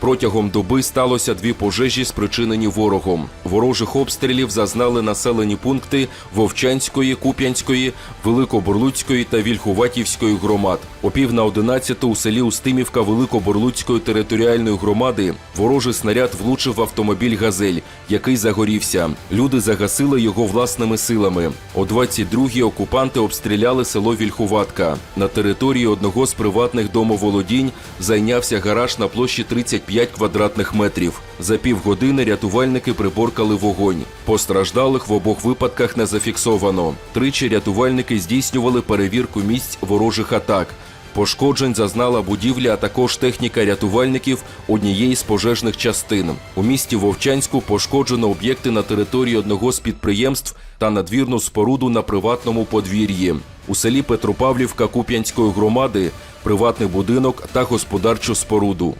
Протягом доби сталося дві пожежі, спричинені ворогом. Ворожих обстрілів зазнали населені пункти Вовчанської, Куп'янської, Великоборлуцької та Вільхуватівської громад. О пів на одинадцяту у селі Устимівка Великоборлуцької територіальної громади ворожий снаряд влучив в автомобіль «Газель», який загорівся. Люди загасили його власними силами. О 22-й окупанти обстріляли село Вільхуватка. На території одного з приватних домоволодінь зайнявся гараж на площі 35 квадратних метрів. За півгодини рятувальники приборкали вогонь. Постраждалих в обох випадках не зафіксовано. Тричі рятувальники здійснювали перевірку місць ворожих атак. Пошкоджень зазнала будівля, а також техніка рятувальників однієї з пожежних частин. У місті Вовчанську пошкоджено об'єкти на території одного з підприємств та надвірну споруду на приватному подвір'ї. У селі Петропавлівка Куп'янської громади приватний будинок та господарчу споруду.